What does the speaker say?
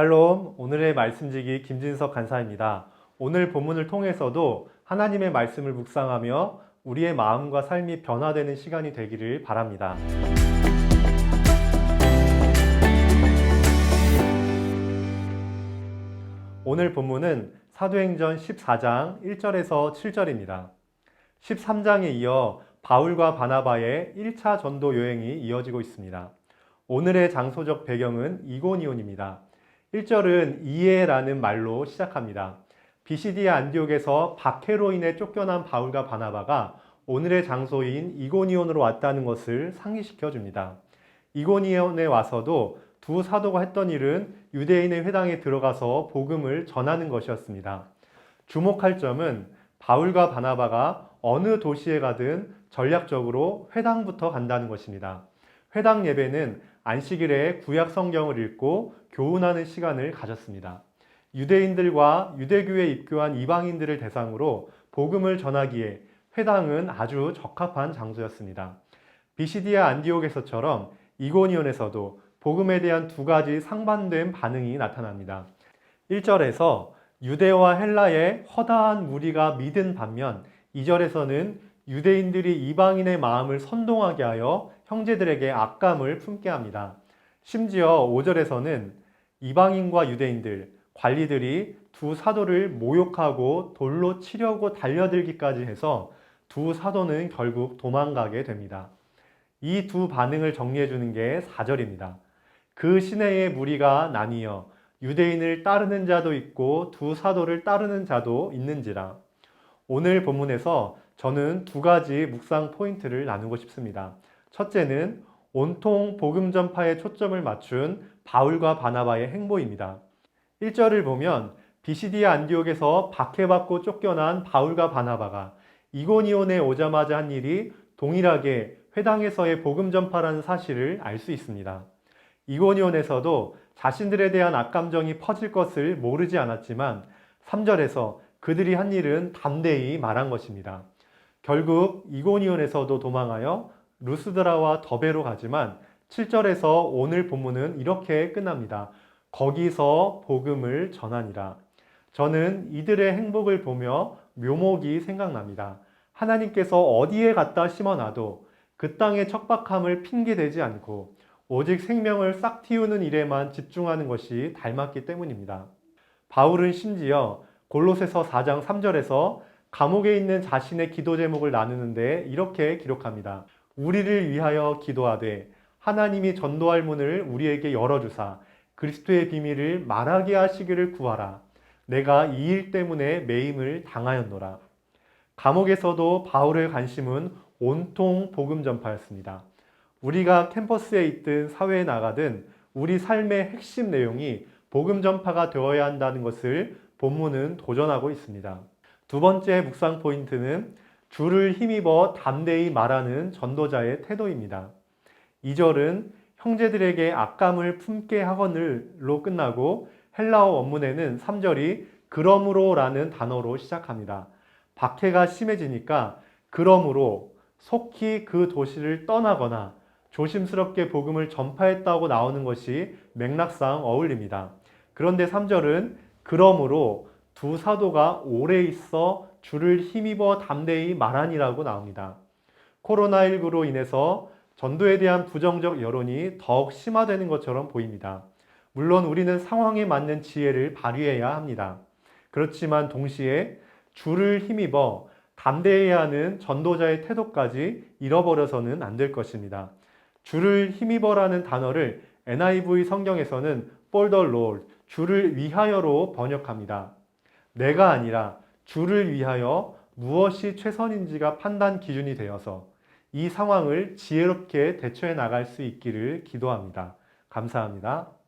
샬롬, 오늘의 말씀지기 김진석 간사입니다. 오늘 본문을 통해서도 하나님의 말씀을 묵상하며 우리의 마음과 삶이 변화되는 시간이 되기를 바랍니다. 오늘 본문은 사도행전 14장 1절에서 7절입니다. 13장에 이어 바울과 바나바의 1차 전도 여행이 이어지고 있습니다. 오늘의 장소적 배경은 이고니온입니다. 1절은 이에라는 말로 시작합니다. 비시디아 안디옥에서 박해로 인해 쫓겨난 바울과 바나바가 오늘의 장소인 이고니온으로 왔다는 것을 상기시켜 줍니다. 이고니온에 와서도 두 사도가 했던 일은 유대인의 회당에 들어가서 복음을 전하는 것이었습니다. 주목할 점은 바울과 바나바가 어느 도시에 가든 전략적으로 회당부터 간다는 것입니다. 회당 예배는 안식일에 구약 성경을 읽고 교훈하는 시간을 가졌습니다. 유대인들과 유대교에 입교한 이방인들을 대상으로 복음을 전하기에 회당은 아주 적합한 장소였습니다. 비시디아 안디옥에서처럼 이고니온에서도 복음에 대한 두 가지 상반된 반응이 나타납니다. 1절에서 유대와 헬라의 허다한 무리가 믿은 반면 2절에서는 유대인들이 이방인의 마음을 선동하게 하여 형제들에게 악감을 품게 합니다. 심지어 5절에서는 이방인과 유대인들, 관리들이 두 사도를 모욕하고 돌로 치려고 달려들기까지 해서 두 사도는 결국 도망가게 됩니다. 이 두 반응을 정리해 주는 게 4절입니다. 그 시내의 무리가 나뉘어 유대인을 따르는 자도 있고 두 사도를 따르는 자도 있는지라. 오늘 본문에서 저는 두 가지 묵상 포인트를 나누고 싶습니다. 첫째는 온통 복음 전파에 초점을 맞춘 바울과 바나바의 행보입니다. 1절을 보면 비시디아 안디옥에서 박해받고 쫓겨난 바울과 바나바가 이고니온에 오자마자 한 일이 동일하게 회당에서의 복음 전파라는 사실을 알 수 있습니다. 이고니온에서도 자신들에 대한 악감정이 퍼질 것을 모르지 않았지만 3절에서 그들이 한 일은 담대히 말한 것입니다. 결국 이고니온에서도 도망하여 루스드라와 더베로 가지만 7절에서 오늘 본문은 이렇게 끝납니다. 거기서 복음을 전하니라. 저는 이들의 행복을 보며 묘목이 생각납니다. 하나님께서 어디에 갖다 심어놔도 그 땅의 척박함을 핑계대지 않고 오직 생명을 싹 틔우는 일에만 집중하는 것이 닮았기 때문입니다. 바울은 심지어 골로새서 4장 3절에서 감옥에 있는 자신의 기도 제목을 나누는데 이렇게 기록합니다. 우리를 위하여 기도하되 하나님이 전도할 문을 우리에게 열어주사 그리스도의 비밀을 말하게 하시기를 구하라. 내가 이 일 때문에 매임을 당하였노라. 감옥에서도 바울의 관심은 온통 복음 전파였습니다. 우리가 캠퍼스에 있든 사회에 나가든 우리 삶의 핵심 내용이 복음 전파가 되어야 한다는 것을 본문은 도전하고 있습니다. 두 번째 묵상 포인트는 주를 힘입어 담대히 말하는 전도자의 태도입니다. 2절은 형제들에게 악감을 품게 하거늘로 끝나고 헬라어 원문에는 3절이 그러므로라는 단어로 시작합니다. 박해가 심해지니까 그러므로 속히 그 도시를 떠나거나 조심스럽게 복음을 전파했다고 나오는 것이 맥락상 어울립니다. 그런데 3절은 그러므로 두 사도가 오래 있어 주를 힘입어 담대히 말하니라고 나옵니다. 코로나19로 인해서 전도에 대한 부정적 여론이 더욱 심화되는 것처럼 보입니다. 물론 우리는 상황에 맞는 지혜를 발휘해야 합니다. 그렇지만 동시에 주를 힘입어 담대해야 하는 전도자의 태도까지 잃어버려서는 안 될 것입니다. 주를 힘입어라는 단어를 NIV 성경에서는 for the Lord, 주를 위하여로 번역합니다. 내가 아니라 주를 위하여 무엇이 최선인지가 판단 기준이 되어서 이 상황을 지혜롭게 대처해 나갈 수 있기를 기도합니다. 감사합니다.